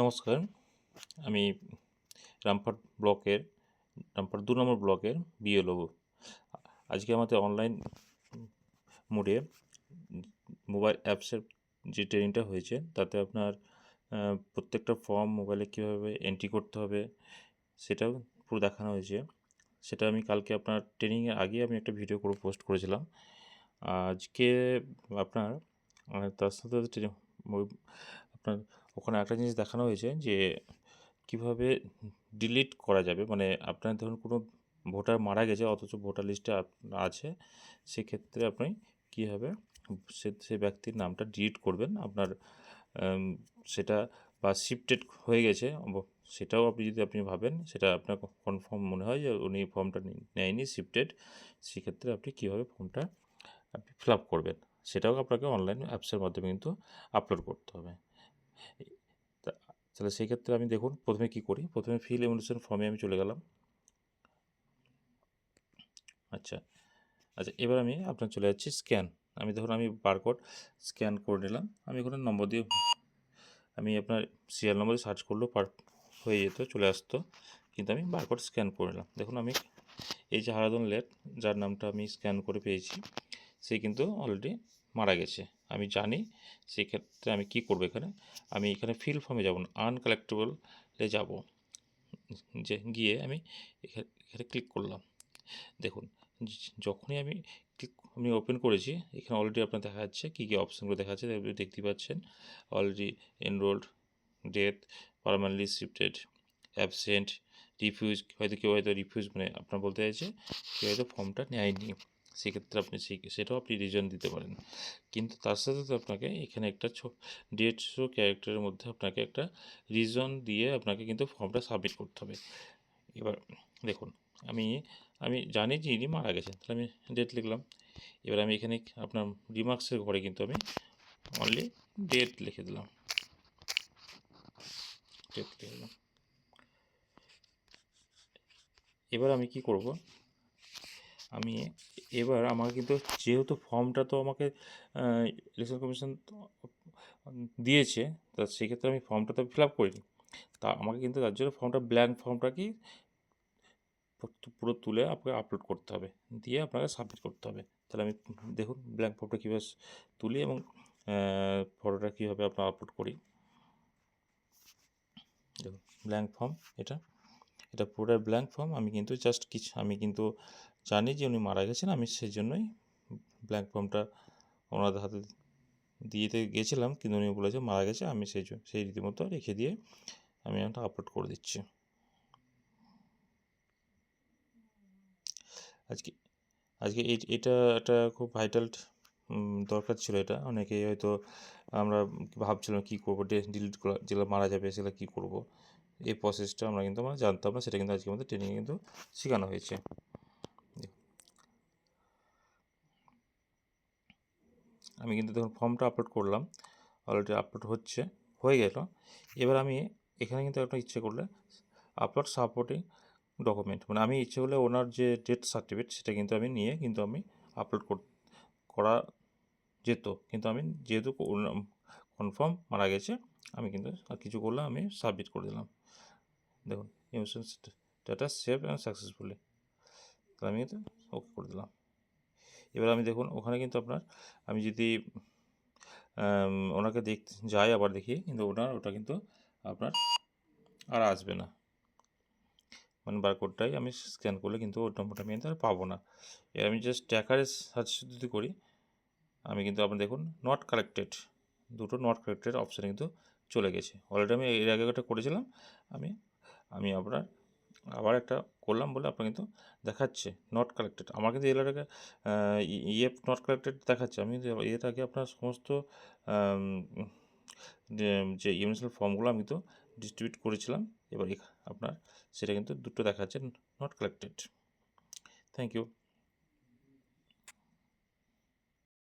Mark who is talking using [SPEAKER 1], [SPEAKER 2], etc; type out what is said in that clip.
[SPEAKER 1] নমস্কার। আমি রামপুরহাট ব্লকের রামপুরহাট দু নম্বর ব্লকের বিএলও আজকে আমাদের অনলাইন মোডে মোবাইল অ্যাপসের যে ট্রেনিংটা হয়েছে, তাতে আপনার প্রত্যেকটা ফর্ম মোবাইলে কীভাবে এন্ট্রি করতে হবে, সেটাও পুরো দেখানো হয়েছে। সেটা আমি কালকে আপনার ট্রেনিংয়ের আগে আমি একটা ভিডিও করে পোস্ট করেছিলাম। আজকে আপনার তার সাথে আপনার ওখানে একটা জিনিস দেখানো হয়েছে যে কীভাবে ডিলিট করা যাবে। মানে আপনার ধরুন কোনো ভোটার মারা গেছে, অথচ ভোটার লিস্টে আছে, সেক্ষেত্রে আপনি কীভাবে সে সে ব্যক্তির নামটা ডিলিট করবেন? আপনার সেটা বা শিফটেড হয়ে গেছে সেটাও আপনি যদি আপনি ভাবেন, সেটা আপনার কনফার্ম মনে হয় যে উনি ফর্মটা নেয়নি শিফটেড সেক্ষেত্রে আপনি কীভাবে ফর্মটা আপনি ফিল আপ করবেন? সেটাও আপনাকে অনলাইন অ্যাপসের মাধ্যমে কিন্তু আপলোড করতে হবে। তাহলে সেই ক্ষেত্রে আমি দেখুন প্রথমে কি করি? প্রথমে ফিল এমুলেশন ফর্মে আমি চলে গেলাম। আচ্ছা। আচ্ছা এবার আমি আপনার চলে যাচ্ছি স্ক্যান আমি ধরুন আমি বারকোড স্ক্যান করে নিলাম। আমি এখানে নম্বর দিয়ে আমি আপনার সিরিয়াল নম্বর সার্চ করলেও পার হয়ে যেত, চলে আসতো। কিন্তু আমি বারকোড স্ক্যান করে নিলাম। দেখুন আমি এই যে হারাদন লেট, যার নামটা আমি স্ক্যান করে পেয়েছি, সে কিন্তু অলরেডি মারা গেছে। আমি জানি সেক্ষেত্রে আমি কি করব এখানে? আমি এখানে ফিল ফর্মে যাব না আনকালেক্টেবলে যাব। যে গিয়ে আমি এখানে এখানে ক্লিক করলাম। দেখুন যখনই আমি ক্লিক আমি ওপেন করেছি, এখানে অলরেডি আপনার দেখা যাচ্ছে কী কী অপশানগুলো দেখা যাচ্ছে, দেখতে পাচ্ছেন। Already enrolled death permanently shifted absent refuse হয়তো কেউ হয়তো রিফিউজ মানে আপনার বলতে চাইছে, কেউ হয়তো ফর্মটা নেয়নি। সেক্ষেত্রে আপনি সেটাও আপনি রিজন দিতে পারেন। কিন্তু তার সাথে সাথে আপনাকে এখানে একটা দেড়শো ক্যারেক্টারের মধ্যে আপনাকে একটা রিজন দিয়ে আপনাকে কিন্তু ফর্মটা সাবমিট করতে হবে। এবার দেখুন, আমি আমি জানি যে ইনি মারা গেছেন, তাহলে আমি ডেট লিখলাম। এবার আমি এখানে আপনার রিমার্কসের ঘরে কিন্তু আমি অনলি ডেট লিখে দিলাম। ডেট লিখে দিলাম। এবার আমি কি করব? আমি এবার আমাকে কিন্তু যেহেতু ফর্মটা তো আমাকে ইলেকশন কমিশন দিয়েছে, তা সেক্ষেত্রে আমি ফর্মটা তো ফিল আপ করিনি। তা আমাকে কিন্তু তার জন্য ফর্মটা ব্ল্যাঙ্ক ফর্মটা কি, পুরো- তুলে আপনাকে আপলোড করতে হবে। দিয়ে আপনাকে সাবমিট করতে হবে। তাহলে আমি দেখুন ব্ল্যাঙ্ক ফর্মটা কীভাবে তুলি এবং ফটোটা কীভাবে আপনার আপলোড করি। দেখুন ব্ল্যাঙ্ক ফর্ম এটা। এটা পুরোটাই ব্ল্যাঙ্ক ফর্ম আমি কিন্তু জাস্ট কিছু, আমি কিন্তু জানি যে উনি মারা গেছেন, আমি সেই জন্যই ব্ল্যাঙ্ক ফর্মটা ওনাদের হাতে দিয়েতে গেছিলাম, কিন্তু উনি বলেছে মারা গেছে, আমি সেই জন্য, সেই রীতিমতো রেখে দিয়ে আমি এটা আপলোড করে দিচ্ছি। আজকে আজকে এই, এটা একটা খুব ভাইটাল দরকার ছিল এটা, অনেকেই হয়তো আমরা ভাবছিলাম কী করব ডিলিট করা যেগুলো মারা যাবে, সেগুলো কী করব? এই প্রসেসটা আমরা কিন্তু আমরা জানতাম না সেটা কিন্তু আজকে আমাদের ট্রেনিংয়ে কিন্তু শেখানো হয়েছে। আমি কিন্তু দেখুন ফর্মটা আপলোড করলাম অলরেডি আপলোড হচ্ছে, হয়ে গেল। এবার আমি এখানে কিন্তু একটা ইচ্ছে করলে আপলোড সাপোর্টিং ডকুমেন্ট মানে আমি ইচ্ছে করলে ওনার যে ডেথ সার্টিফিকেট সেটা কিন্তু আমি নিয়ে কিন্তু আমি আপলোড করা যেত। কিন্তু আমি যেহেতু কনফার্ম মারা গেছে, আমি কিন্তু আর কিছু করলে আমি সাবমিট করে দিলাম। দেখুন emotion data save and successfully তাহলে আমি কিন্তু ওকে করে দিলাম। এবার আমি দেখুন, ওখানে কিন্তু আপনার, আমি যদি ওনাকে দেখ, যাই আবার দেখি, কিন্তু ওনার, ওটা কিন্তু আপনার আর আসবে না। মানে বারকোডটাই আমি স্ক্যান করলে কিন্তু ওর নম্বরটা আমি কিন্তু আর পাবো না। এবার আমি জাস্ট ট্র্যাকারে সার্চ যদি করি, আমি কিন্তু আপনি দেখুন নট কালেক্টেড দুটো নট কালেক্টেড অপশানে কিন্তু চলে গেছে। অলরেডি আমি এর আগে একটা করেছিলাম, আমি আমি আপনার আবার একটা করলাম বলে আপনার কিন্তু দেখাচ্ছে নট কালেক্টেড আমার কিন্তু এলাকাকে ইয়ে নট কালেক্টেড দেখাচ্ছে। আমি কিন্তু এর আগে আপনার সমস্ত যে- যে ইউনিভার্সাল ফর্মগুলো আমি তো ডিস্ট্রিবিউট করেছিলাম। এবার আপনার সেটা কিন্তু দুটো দেখাচ্ছে নট কালেক্টেড থ্যাংক ইউ